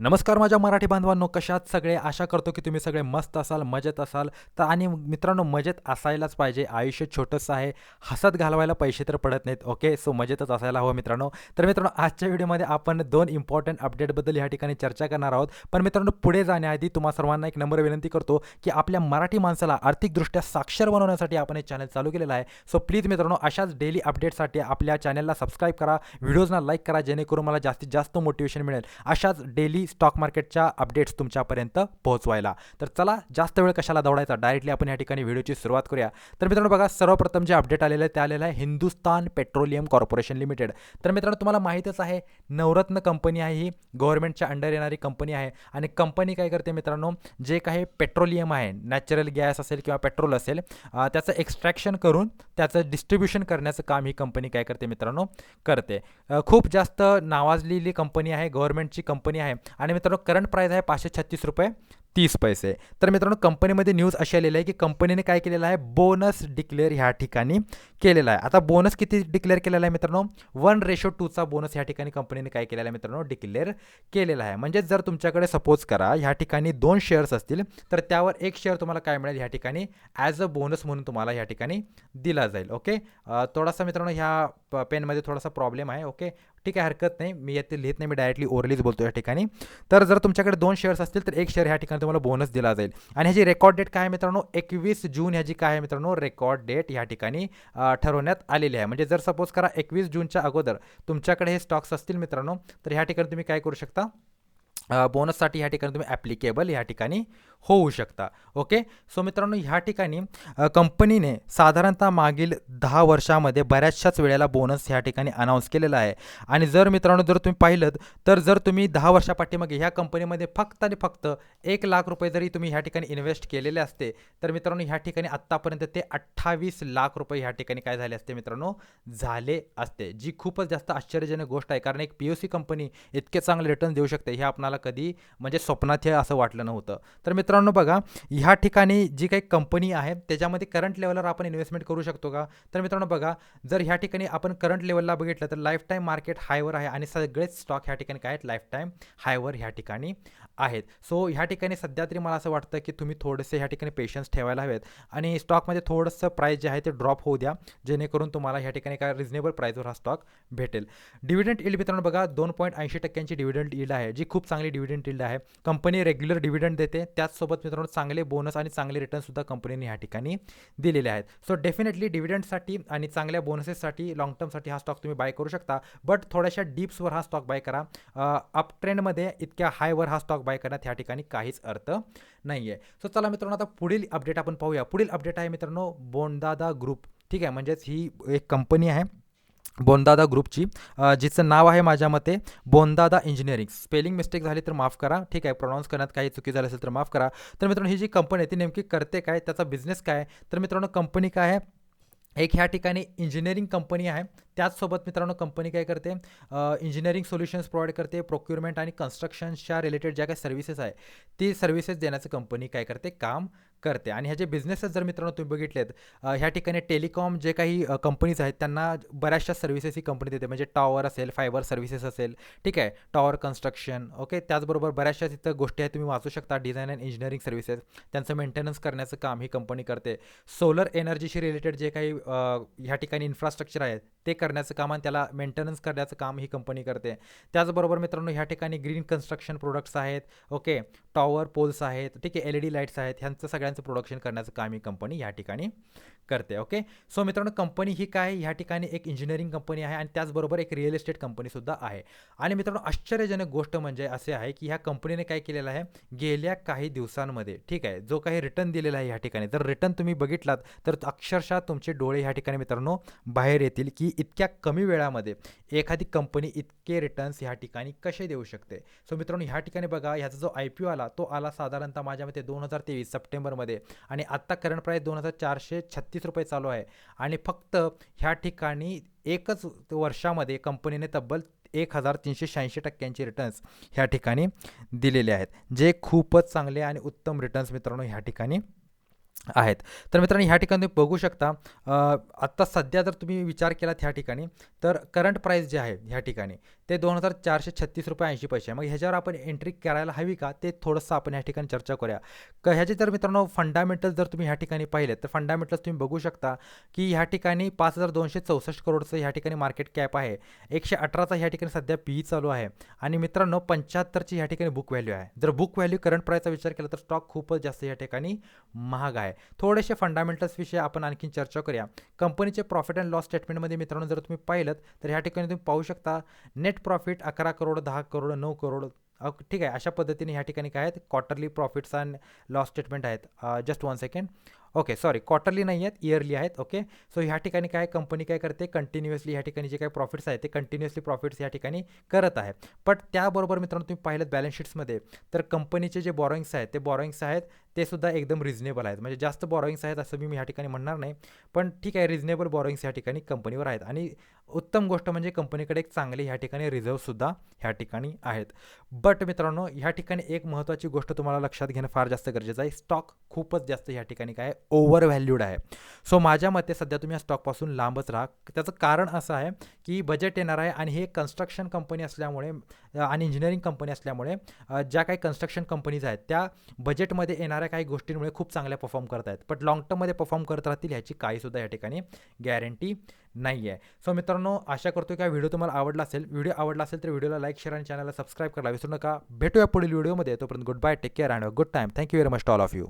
नमस्कार माझ्या मराठी बांधवांनो कशात सगळे? आशा करतो की तुम्ही सगळे मस्त असाल मजेत असाल. तर आणि मित्रांनो मजेत असायलाच पाहिजे. आयुष्य छोटंसं आहे. हसत घालवायला पैसे तर पडत नाहीत ओके? सो मजेतच असायला हवं मित्रांनो. तर मित्रांनो आजच्या व्हिडिओमध्ये आपण दोन इम्पॉर्टंट अपडेटबद्दल या ठिकाणी चर्चा करणार आहोत. पण मित्रांनो पुढे जाण्याआधी तुम्हा सर्वांना एक नंबर विनंती करतो की आपल्या मराठी माणसाला आर्थिकदृष्ट्या साक्षर बनवण्यासाठी आपण हे चॅनल चालू केलेलं आहे. सो प्लीज मित्रांनो अशाच डेली अपडेटसाठी आपल्या चॅनलला सबस्क्राईब करा. व्हिडिओजना लाईक करा जेणेकरून मला जास्तीत जास्त मोटिवेशन मिळेल. अशाच डेली स्टॉक मार्केटच्या अपडेट्स तुमच्यापर्यंत पोहोचवायला. तर चला जास्त वेळ कशाला दौडायचा? डायरेक्टली आपण या ठिकाणी व्हिडिओची सुरुवात करूया. तर मित्रांनो बघा सर्वप्रथम जे अपडेट आलेलं आहे ते आलेलं आहे हिंदुस्तान पेट्रोलियम कॉर्पोरेशन लिमिटेड. तर मित्रांनो तुम्हाला माहीतच आहे नवरत्न कंपनी आहे ही गव्हर्नमेंटच्या अंडर येणारी कंपनी आहे. आणि कंपनी काय करते मित्रांनो जे काही पेट्रोलियम आहे नॅचरल गॅस असेल किंवा पेट्रोल असेल त्याचं एक्स्ट्रॅक्शन करून त्याचं डिस्ट्रीब्युशन करण्याचं काम ही कंपनी काय करते मित्रांनो करते. खूप जास्त नावाजलेली कंपनी आहे गव्हर्नमेंटची कंपनी आहे. आणि मित्रांनो करंट प्राईस आहे पाचशे छत्तीस रुपये. तीस पैसे. तर मित्रांनो कंपनीमध्ये न्यूज अशी आलेली आहे की कंपनीने काय केलेलं आहे? बोनस डिक्लेअर ह्या ठिकाणी केलेला आहे. आता बोनस किती डिक्लेअर केलेला आहे मित्रांनो? वन रेशो टूचा बोनस ह्या ठिकाणी कंपनीने काय केलेला आहे मित्रांनो? डिक्लेअर केलेला आहे. म्हणजे जर तुमच्याकडे सपोज करा ह्या ठिकाणी दोन शेअर्स असतील तर त्यावर एक शेअर तुम्हाला काय मिळेल? ह्या ठिकाणी ॲज अ बोनस म्हणून तुम्हाला ह्या ठिकाणी दिला जाईल. ओके थोडासा मित्रांनो ह्या प- पेनमध्ये थोडासा प्रॉब्लेम आहे. ओके ठीक आहे हरकत नाही. मी येथे लिहित नाही. मी डायरेक्टली ओरलीच बोलतो या ठिकाणी. तर जर तुमच्याकडे दोन शेअर्स असतील तर एक शेअर ह्या ठिकाणी तुम्हाला बोनस दिला जाईल. आणि ह्याची रेकॉर्ड डेट काय आहे मित्रांनो? एकवीस जून ह्याची काय आहे मित्रांनो? रेकॉर्ड डेट ह्या ठिकाणी ठरवण्यात आलेली आहे. म्हणजे जर सपोज करा एकवीस जूनच्या अगोदर तुमच्याकडे हे स्टॉक्स असतील मित्रांनो तर ह्या ठिकाणी तुम्ही काय करू शकता? बोनससाठी ह्या ठिकाणी तुम्ही ॲप्लिकेबल ह्या ठिकाणी होऊ शकता. ओके? सो मित्रांनो ह्या ठिकाणी कंपनीने साधारणतः मागील दहा वर्षामध्ये बऱ्याचशाच वेळेला बोनस ह्या ठिकाणी अनाऊन्स केलेला आहे. आणि जर मित्रांनो जर तुम्ही पाहिलं तर जर तुम्ही दहा वर्षापाठीमागे ह्या कंपनीमध्ये फक्त आणि फक्त एक लाख रुपये जरी तुम्ही ह्या ठिकाणी इन्व्हेस्ट केलेले असते तर मित्रांनो ह्या ठिकाणी आत्तापर्यंत ते अठ्ठावीस लाख रुपये ह्या ठिकाणी काय झाले असते मित्रांनो? झाले असते. जी खूपच जास्त आश्चर्यजनक गोष्ट आहे कारण एक पी यू सी कंपनी इतके चांगले रिटर्न देऊ शकते हे आपणाला कधी म्हणजे स्वप्नात हे असं वाटलं नव्हतं. तर मित्रांनो मित्रांनो बघा ह्या ठिकाणी जी काही कंपनी आहे त्याच्यामध्ये करंट लेवलवर आपण इन्व्हेस्टमेंट करू शकतो का? तर मित्रांनो बघा जर ह्या ठिकाणी आपण करंट लेवलला बघितलं तर लाईफ टाईम मार्केट हायवर आहे आणि सगळेच स्टॉक ह्या ठिकाणी काय आहेत? लाईफ टाईम हायवर ह्या ठिकाणी आहेत. सो ह्या ठिकाणी सध्या तरी मला असं वाटतं की तुम्ही थोडेसे ह्या ठिकाणी पेशन्स ठेवायला हवेत आणि स्टॉकमध्ये थोडंसं प्राईस जे आहे ते ड्रॉप होऊ द्या जेणेकरून तुम्हाला ह्या ठिकाणी काय रिजनेबल प्राईसवर हा स्टॉक भेटेल. डिव्हिडंड इल्ड मित्रांनो बघा दोन पॉईंट ऐंशी टक्क्यांची डिव्हिडंड इल्ड आहे जी खूप चांगली डिव्हिडंड इल्ड आहे. कंपनी रेग्युलर डिव्हिडंड देते त्याच त्याचसोबत मित्रांनो चांगले बोनस आणि चांगले रिटर्नसुद्धा कंपनीने ह्या ठिकाणी दिलेले आहेत. सो डेफिनेटली डिव्हिडंडसाठी आणि चांगल्या बोनसेससाठी लॉंग टर्मसाठी हा स्टॉक तुम्ही बाय करू शकता. बट थोड्याशा डीप्सवर हा स्टॉक बाय करा. अप ट्रेंडमध्ये इतक्या हायवर हा स्टॉक बाय करण्यात ह्या ठिकाणी काहीच अर्थ नाही आहे सो चला मित्रांनो आता पुढील अपडेट आपण पाहूया. पुढील अपडेट आहे मित्रांनो बोंडादा ग्रुप ठीक आहे म्हणजेच ही एक कंपनी आहे. बोंदादा ग्रुपची जिचं नाव आहे माझ्या मते बोंदादा इंजिनिअरिंग. स्पेलिंग मिस्टेक झाली तर माफ करा. ठीक आहे प्रोनाऊन्स करण्यात काही चुकी झाली असेल तर माफ करा. तर मित्रांनो ही जी कंपनी आहे ती नेमकी करते काय? त्याचा बिझनेस काय? तर मित्रांनो कंपनी काय आहे? एक ह्या ठिकाणी इंजिनिअरिंग कंपनी आहे. त्याचसोबत मित्रांनो कंपनी काय करते? इंजिनिअरिंग सोल्युशन्स प्रोव्हाइड करते प्रोक्युरमेंट आणि कन्स्ट्रक्शनच्या रिलेटेड ज्या काही सर्व्हिसेस आहे ती सर्व्हिसेस देण्याचं कंपनी काय करते? काम करते. आणि ह्याचे बिझनेसेस जर मित्रांनो तुम्ही बघितलेत ह्या ठिकाणी टेलिकॉम जे काही कंपनीज आहेत त्यांना बऱ्याचशा सर्व्हिसेस ही कंपनी देते. म्हणजे टॉवर असेल फायबर सर्व्हिसेस असेल ठीक आहे? टॉवर कन्स्ट्रक्शन ओके त्याचबरोबर बऱ्याचशा तिथं गोष्टी आहेत तुम्ही वाचू शकता. डिझाईन अँड इंजिनिअरिंग सर्व्हिसेस त्यांचं मेंटेनन्स करण्याचं काम ही कंपनी करते. सोलर एनर्जीशी रिलेटेड जे काही ह्या ठिकाणी इन्फ्रास्ट्रक्चर आहे ते करण्याचं काम आणि त्याला मेंटेनन्स करण्याचं काम ही कंपनी करते. त्याचबरोबर मित्रांनो ह्या ठिकाणी ग्रीन कन्स्ट्रक्शन प्रोडक्ट्स आहेत ओके टॉवर पोल्स आहेत ठीक आहे? एल ई डी लाईट्स आहेत ह्यांचं सगळ्यांचं प्रोडक्शन करण्याचं काम ही कंपनी ह्या ठिकाणी करते ओके सो मित्रांनो कंपनी ही काय? ह्या ठिकाणी एक इंजिनिअरिंग कंपनी आहे आणि त्याचबरोबर एक रिअल इस्टेट कंपनीसुद्धा आहे. आणि मित्रांनो आश्चर्यजनक गोष्ट म्हणजे असे आहे की ह्या कंपनीने काय केलेलं आहे? गेल्या काही दिवसांमध्ये ठीक आहे? जो काही रिटर्न दिलेला आहे ह्या ठिकाणी. जर रिटर्न तुम्ही बघितलात तर अक्षरशः तुमचे डोळे ह्या ठिकाणी मित्रांनो बाहेर येतील की इतकी इतक्या कमी वेळामध्ये एखादी कंपनी इतके रिटर्न्स ह्या ठिकाणी कसे देऊ शकते? सो मित्रांनो ह्या ठिकाणी बघा ह्याचा जो आय पी ओ आला तो आला साधारणतः माझ्या मते दोन हजार तेवीस सप्टेंबरमध्ये. आणि आत्ता करंट प्राईस दोन हजार चारशे छत्तीस रुपये चालू आहे. आणि फक्त ह्या ठिकाणी एकच वर्षामध्ये कंपनीने तब्बल एक हजार तीनशे शहाऐंशी टक्क्यांचे रिटर्न्स ह्या ठिकाणी दिलेले आहेत. जे खूपच चांगले आणि उत्तम रिटर्न्स मित्रांनो ह्या ठिकाणी आहेत. तर मित्रांनो ह्या ठिकाणी तुम्ही बघू शकता आत्ता सध्या जर तुम्ही विचार केलात ह्या ठिकाणी तर करंट प्राईस जे आहे ह्या ठिकाणी ते दोन हजार चारशे छत्तीस रुपये ऐंशी पैसे आहे. मग ह्याच्यावर आपण एंट्री करायला हवी का? ते थोडंसं आपण ह्या ठिकाणी चर्चा करूया. क ह्याचे जर मित्रांनो फंडामेंटल्स जर तुम्ही ह्या ठिकाणी पाहिलेत तर फंडामेंटल्स तुम्ही बघू शकता की ह्या ठिकाणी पाच हजार दोनशे चौसष्ट करोडचं ह्या ठिकाणी मार्केट कॅप आहे. एकशे अठराचा ह्या ठिकाणी सध्या पी चालू आहे. आणि मित्रांनो पंच्याहत्तरची ह्या ठिकाणी बुक व्हॅल्यू आहे. जर बुक व्हॅल्यू करंट प्राईसचा विचार केला तर स्टॉक खूपच जास्त या ठिकाणी महाग आहे. आहे. थोडेसे फंडामेंटल्स विषयी आपण आणखी चर्चा करूया. कंपनीचे प्रॉफिट अँड लॉस स्टेटमेंटमध्ये मित्रांनो जर तुम्ही पाहिलं तर ह्या ठिकाणी तुम्ही पाहू शकता नेट प्रॉफिट अकरा करोड दहा करोड नऊ करोड ठीक आहे अशा पद्धतीने ह्या ठिकाणी काय आहेत? Quarterly profits and loss statement आहेत. Just one second okay sorry quarterly नाही आहेत इयरली आहेत ओके सो ह्या ठिकाणी काय कंपनी काय करते? कंटिन्युअसली ह्या ठिकाणी जे काही प्रॉफिट्स आहेत ते कंटिन्युअसली प्रॉफिट्स या ठिकाणी करत आहे. बट त्याबरोबर मित्रांनो तुम्ही पाहिलं बॅलन्स शीट्समध्ये तर कंपनीचे जे बॉरोइंग्स आहेत ते बॉरोइंग्स आहेत ते सुद्धा एकदम रिजनेबल आहेत. म्हणजे जास्त बॉरोइंग्स आहेत असं मी ह्या ठिकाणी म्हणणार नाही. पण ठीक आहे रिजनेबल बॉरोइंग्स ह्या ठिकाणी कंपनीवर आहेत. आणि उत्तम गोष्ट म्हणजे कंपनीकडे एक चांगले ह्या ठिकाणी रिझर्वसुद्धा ह्या ठिकाणी आहेत. बट मित्रांनो ह्या ठिकाणी एक महत्त्वाची गोष्ट तुम्हाला लक्षात घेणं फार जास्त गरजेचं आहे. स्टॉक खूपच जास्त ह्या ठिकाणी काय ओव्हर व्हॅल्यूड आहे. सो माझ्या मते सध्या तुम्ही या स्टॉकपासून लांबच राहा. त्याचं कारण असं आहे की बजेट येणार आहे आणि हे कन्स्ट्रक्शन कंपनी असल्यामुळे आणि इंजिनिअरिंग कंपनी असल्यामुळे ज्या काही कन्स्ट्रक्शन कंपनीज आहेत त्या बजेटमध्ये येणाऱ्या काही गोष्टींमुळे खूप चांगल्या परफॉर्म करत आहेत बट लॉंग टर्ममध्ये परफॉर्म करत राहतील ह्याची काहीसुद्धा या ठिकाणी गॅरंटी नाही आहे सो मित्रांनो आशा करतो की हा व्हिडिओ तुम्हाला आवडला असेल. व्हिडिओ आवडला असेल तर व्हिडिओला लाईक शेअर आणि चॅनलला सबस्क्राईब करायला विसरू नका. भेटूया पुढील व्हिडिओमध्ये तोपर्यंत good bye take care and good time thank you very much all of you